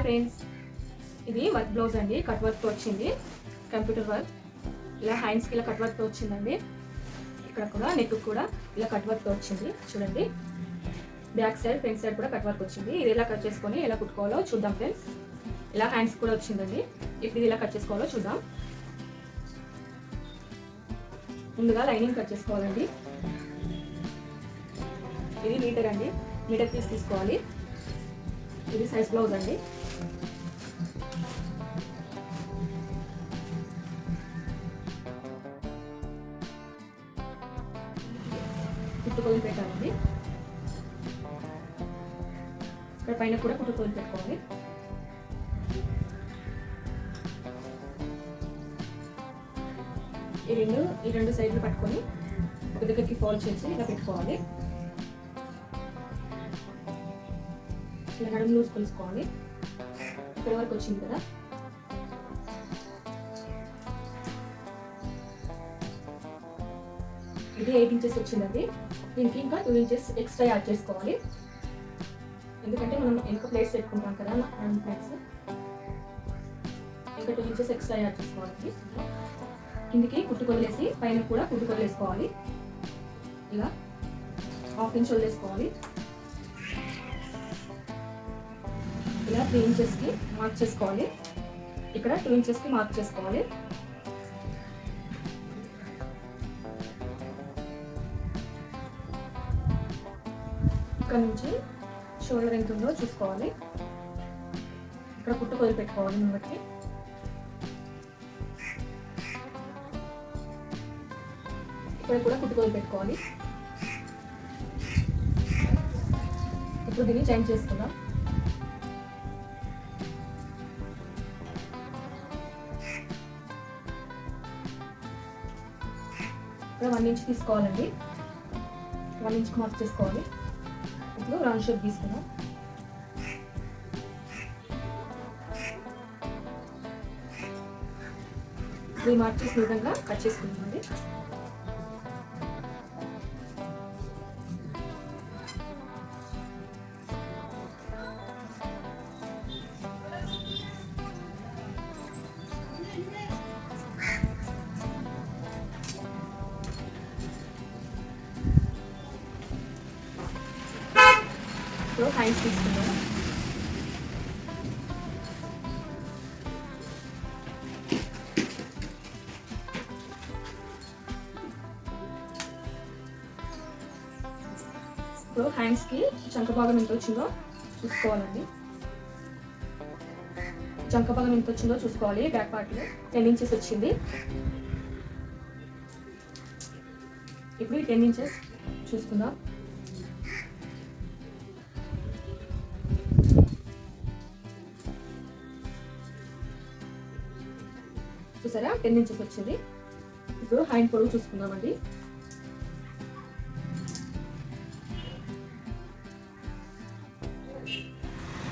Hi friends ఇది work blouse అండి cut వర్క్తో వచ్చింది. కంప్యూటర్ వర్క్ ఇలా హ్యాండ్స్కి ఇలా కట్ వర్క్తో వచ్చిందండి. ఇక్కడ కూడా నెక్ కూడా ఇలా కట్ వర్క్తో వచ్చింది. చూడండి. బ్యాక్ సైడ్ ఫ్రంట్ సైడ్ కూడా కట్ వర్క్ వచ్చింది. ఇది ఎలా కట్ చేసుకొని ఎలా కుట్టుకోవాలో చూద్దాం ఫ్రెండ్స్ ఇలా హ్యాండ్స్ కూడా వచ్చిందండి. ఇప్పుడు ఇది ఎలా కట్ చేసుకోవాలో చూద్దాం. ముందుగా లైనింగ్ కట్ చేసుకోవాలండి. ఇది మీటర్ అండి. మీటర్ పీస్ తీసుకోవాలి. ఇది సైజ్ బ్లౌజ్ అండి. కుట్టుకొని పెట్టాలండి ఇక్కడ పైన కూడా కుట్టుకొని పెట్టుకోవాలి ఈ రెండు ఈ రెండు సైడ్లు పట్టుకొని ఒక దగ్గరికి ఫోల్డ్ చేసి ఇలా పెట్టుకోవాలి. ఇలా నడుము లూజ్ కొలుసుకోవాలి. ఇక్కడ వరకు వచ్చింది కదా? ఇది ఎయిట్ ఇంచెస్ వచ్చిందండి. దీనికి ఇంకా టూ ఇంచెస్ ఎక్స్ట్రా యాడ్ చేసుకోవాలి. ఎందుకంటే మనం వెనుక ప్లేస్ పెట్టుకుంటాం కదా రెండు ప్లేట్స్ ఇంకా టూ ఇంచెస్ ఎక్స్ట్రా యాడ్ చేసుకోవాలి. కిందికి కుట్టుకొదిలేసి పైన కూడా కుట్టుకొదిలేసుకోవాలి ఇలా హాఫ్ ఇంచ్ వదిలేసుకోవాలి. ఇలా త్రీ ఇంచెస్కి మార్క్ చేసుకోవాలి. ఇక్కడ టూ ఇంచెస్కి మార్క్ చేసుకోవాలి. ఇక్కడ నుంచి షోల్డర్ ఎంత ఉందో చూసుకోవాలి. ఇక్కడ కుట్టు కొద్ది పెట్టుకోవాలి ముందుకి ఇక్కడ కూడా కుట్టు కొద్ది పెట్టుకోవాలి. ఇప్పుడు దీన్ని చేంజ్ చేసుకుందాం. వన్ ఇంచ్ తీసుకోవాలండి. వన్ ఇంచ్ మార్క్ చేసుకోవాలి. ఇప్పుడు రౌండ్ షేప్ తీసుకున్నాం త్రీ మార్చెస్ విధంగా కట్ చేసుకుంటుంది ఇప్పుడు హ్యాండ్స్ తీసుకున్నాము ఇప్పుడు హ్యాండ్స్కి చంక భాగం ఎంత వచ్చిందో చూసుకోవాలండి. చంక భాగం ఎంత వచ్చిందో చూసుకోవాలి బ్యాక్ పార్ట్లో టెన్ ఇంచెస్ వచ్చింది. ఇప్పుడు ఈ టెన్ ఇంచెస్ చూసుకుందాం. చూసారా? టెన్ ఇంచెస్ వచ్చింది. ఇప్పుడు హ్యాండ్ పొడవు చూసుకుందామండి.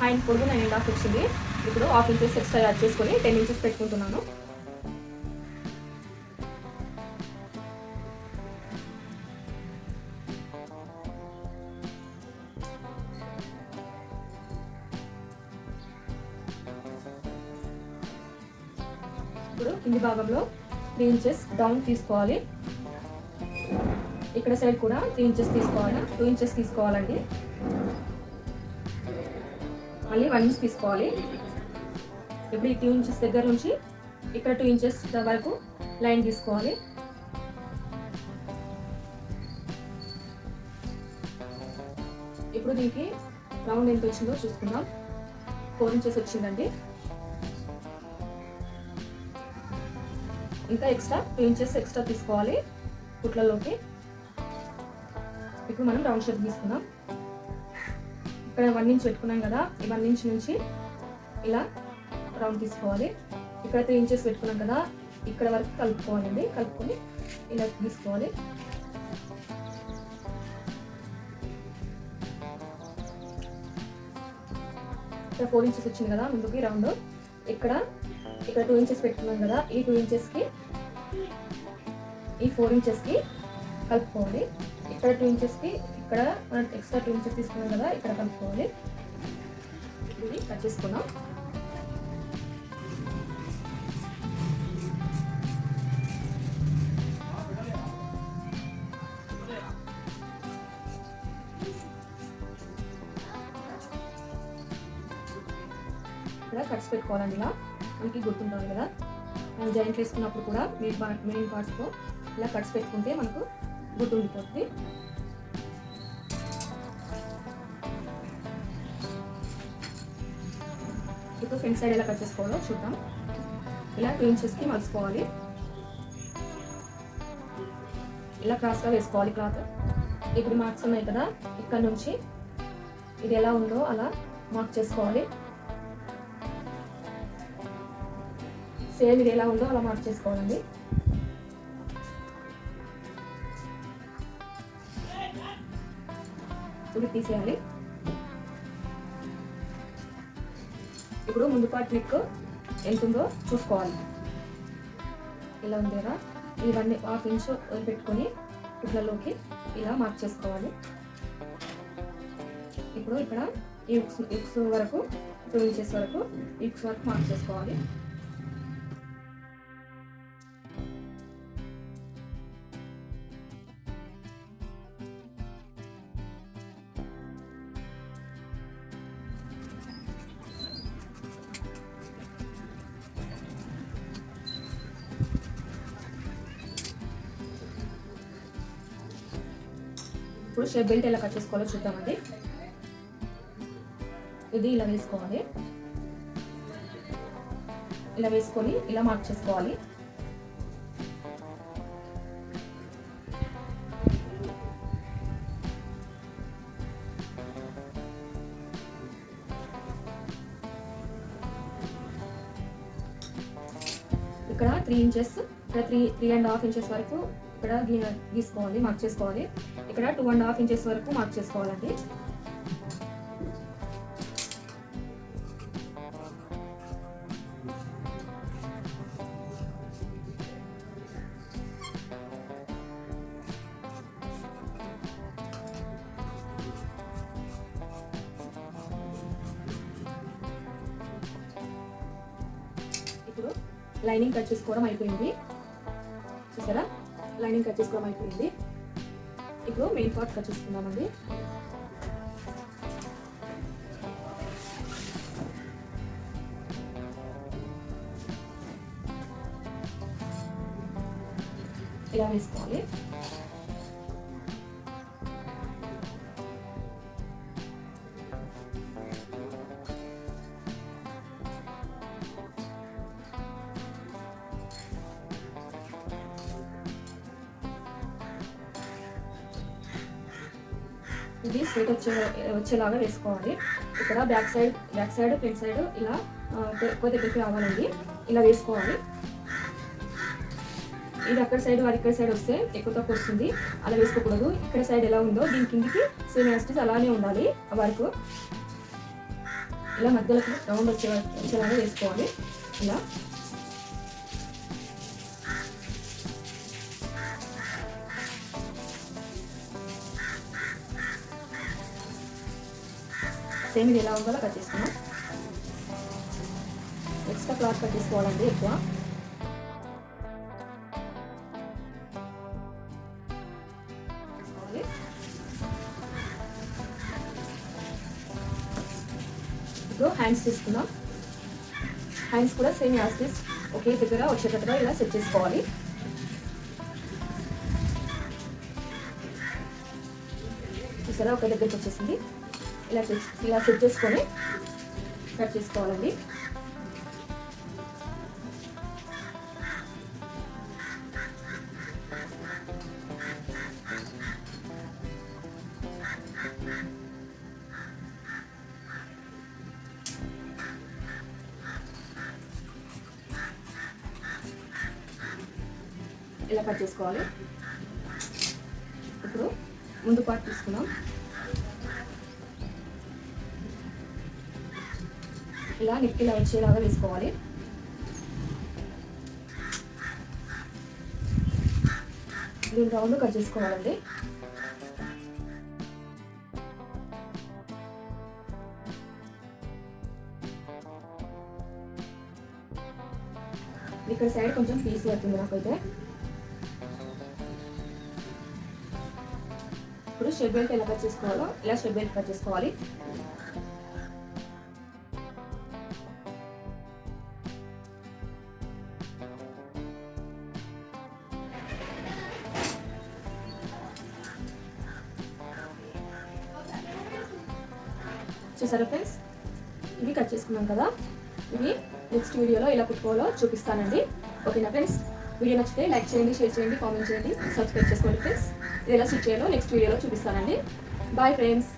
హ్యాండ్ పొడవు నైన్ అండ్ హాఫ్ వచ్చింది. ఇప్పుడు హాఫ్ ఇంచెస్ ఎక్స్ట్రా యాడ్ చేసుకొని టెన్ ఇంచెస్ పెట్టుకుంటున్నాను. కింది భాగంలో త్రీ ఇంచెస్ డౌన్ తీసుకోవాలి. ఇక్కడ సైడ్ కూడా త్రీ ఇంచెస్ తీసుకోవాలి? టూ ఇంచెస్ తీసుకోవాలండి. మళ్ళీ వన్ ఇంచ్ తీసుకోవాలి. ఇప్పుడు ఈ టూ ఇంచెస్ దగ్గర నుంచి ఇక్కడ టూ ఇంచెస్ వరకు లైన్ తీసుకోవాలి. ఇప్పుడు దీనికి రౌండ్ ఎంత వచ్చిందో చూసుకుందాం. ఫోర్ ఇంచెస్ వచ్చిందండి. ఇంకా ఎక్స్ట్రా టూ ఇంచెస్ ఎక్స్ట్రా తీసుకోవాలి? కుట్లలోకి. ఇప్పుడు మనం రౌండ్ షేప్ తీసుకుందాం. ఇక్కడ వన్ ఇంచ్ పెట్టుకున్నాం కదా ఈ వన్ ఇంచ్ నుంచి ఇలా రౌండ్ తీసుకోవాలి. ఇక్కడ త్రీ ఇంచెస్ పెట్టుకున్నాం కదా ఇక్కడ వరకు కలుపుకోవాలండి కలుపుకొని ఇలా తీసుకోవాలి. ఇక్కడ ఫోర్ ఇంచెస్ వచ్చింది కదా ముందుకి రౌండ్ ఇక్కడ ఇక్కడ టూ ఇంచెస్ పెట్టుకున్నాం కదా ఈ టూ ఇంచెస్కి ఈ ఫోర్ ఇంచెస్కి కలుపుకోవాలి. ఇక్కడ టూ ఇంచెస్కి ఇక్కడ మనం ఎక్స్ట్రా టూ ఇంచెస్ తీసుకున్నాం కదా ఇక్కడ కలుపుకోండి ఇది కట్ చేసుకున్నాం. ఇక్కడ కట్స్ పెట్టుకోవాలండి ఇలా. మనకి గుర్తుంటుంది కదా? మనం జాయింట్ వేసుకున్నప్పుడు కూడా మెయిన్ పార్ట్ మెయిన్ పార్ట్స్తో ఇలా కట్స్ పెట్టుకుంటే మనకు గుర్తుండిపోతుంది ఇప్పుడు ఫ్రంట్ సైడ్ ఎలా కట్ చేసుకోవాలో చూద్దాం. ఇలా టూ ఇంచెస్కి మలుచుకోవాలి. ఇలా క్రాస్గా వేసుకోవాలి క్లాత్ ఇప్పుడు మార్క్స్ ఉన్నాయి కదా ఇక్కడ నుంచి ఇది ఎలా ఉందో అలా మార్క్ చేసుకోవాలి. సేమ్ ఇది ఎలా ఉందో అలా మార్క్ చేసుకోవాలండి. ఇప్పుడు తీసేయాలి. ఇప్పుడు ముందు పార్ట్ నెక్ ఎంత ఉందో చూసుకోవాలి. ఇలా ఉంది కదా ఇవన్నీ హాఫ్ ఇంచ్ పెట్టుకొని ఇట్లలోకి ఇలా మార్క్ చేసుకోవాలి. ఇప్పుడు ఇక్కడ ఈ ఉక్స్ ఉక్స్ వరకు టూ ఇంచెస్ వరకు ఉక్స్ వరకు మార్క్ చేసుకోవాలి. ఇప్పుడు షేప్ బెల్ట్ ఎలా కట్ చేసుకోవాలో చూద్దామండి ఇది ఇలా వేసుకోవాలి. ఇలా వేసుకొని ఇలా మార్క్ చేసుకోవాలి. ఇక్కడ త్రీ ఇంచెస్ ఇక్కడ three three and half inches వరకు ఇక్కడ గీ- గీసుకోవాలి మార్క్ చేసుకోవాలి. ఇక్కడ టూ అండ్ హాఫ్ ఇంచెస్ వరకు మార్క్ చేసుకోవాలండి. ఇప్పుడు లైనింగ్ కట్ చేసుకోవడం అయిపోయింది. చూసారా? లైనింగ్ కట్ చేసుకోవడం అయిపోయింది. ఇప్పుడు మెయిన్ పార్ట్ కట్ చేసుకుందామండి. ఇలా వేసుకోవాలి. ఇది స్వీట్ వచ్చే వచ్చేలాగా వేసుకోవాలి. ఇక్కడ back side back side front side ఇలా ఆ, ఎక్కువ దగ్గరికి రావాలండి ఇలా వేసుకోవాలి. ఇది అక్కడ సైడ్ వారి ఇక్కడ సైడ్ వస్తే ఎక్కువ తక్కువ వస్తుంది. అలా వేసుకోకూడదు. ఇక్కడ సైడ్ ఎలా ఉందో దీని కిందికి సేమ్ యాస్టిస్ అలానే ఉండాలి ఆ వరకు. ఇలా మధ్యలో రౌండ్ వచ్చే వచ్చేలాగా వేసుకోవాలి. ఇలా. సేమ్ ఇది ఎలా ఉందో కట్ చేసుకున్నాం ఎక్స్ట్రా క్లాత్ కట్ చేసుకోవాలండి ఎక్కువ. ఇప్పుడు హ్యాండ్స్ తీసుకుందాం. హ్యాండ్స్ కూడా సేమ్ యాస్టిస్ ఒకే దగ్గర వచ్చేటట్టుగా ఇలా సెట్ చేసుకోవాలి. చూసారా? ఒక దగ్గరికి వచ్చేసింది. ఇలా సెట్ ఇలా సెట్ చేసుకొని కట్ చేసుకోవాలండి. ఇలా కట్ చేసుకోవాలి. ఇప్పుడు ముందు పార్ట్ తీసుకున్నాం ఇలా నిప్పిలా వచ్చేలాగా వేసుకోవాలి. దీని రౌండ్ కట్ చేసుకోవాలండి. ఇక్కడ సైడ్ కొంచెం పీస్ పడుతుంది నాకైతే. ఇప్పుడు షెడ్ బెల్ట్ ఎలా కట్ చేసుకోవాలో ఇలా షెడ్ బెల్ట్ కట్ చేసుకోవాలి. చూసారా ఫ్రెండ్స్ ఇవి కట్ చేసుకున్నాం కదా. ఇవి నెక్స్ట్ వీడియోలో ఎలా కుట్టుకోవాలో చూపిస్తానండి. ఓకేనా ఫ్రెండ్స్ వీడియో నచ్చితే లైక్ చేయండి షేర్ చేయండి కామెంట్ చేయండి సబ్స్క్రైబ్ చేసుకోండి ఫ్రెండ్స్ ఇది ఎలా స్టిచ్ చేయాలో నెక్స్ట్ వీడియోలో చూపిస్తానండి. Bye friends